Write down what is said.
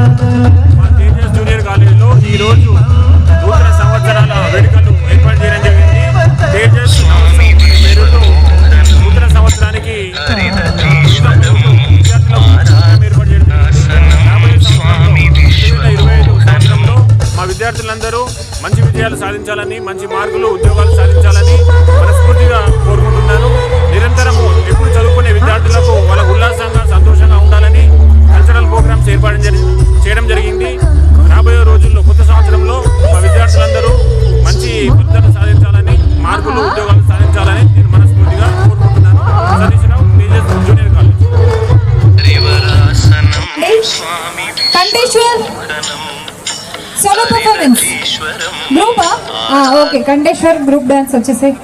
మా తేజస్ జూనియర్ కాలేజీలో ఈ రోజు నూతన సంవత్సరాల వేడుకలు ఏర్పాటు చేయడం జరిగింది. తేజస్ పేరుతో నూతన సంవత్సరానికి మా విద్యార్థులందరూ మంచి విజయాలు సాధించాలని మంచి మార్కులు ఉద్యోగాలు సాధించాలని చేయడం జరిగింది. రాబోయే రోజుల్లో కొత్త సంవత్సరంలో మా విద్యార్థులందరూ మంచి ఫలితాలు సాధించాలని మార్కులు ఉద్యోగాలు సాధించాలని నేను మనస్ఫూర్తిగా కోరుకుంటున్నాను. Satish Rao Tejas junior college. Kanteshwar solo performance గ్రూపా okay Kanteshwar group dance వచ్చేసాయి.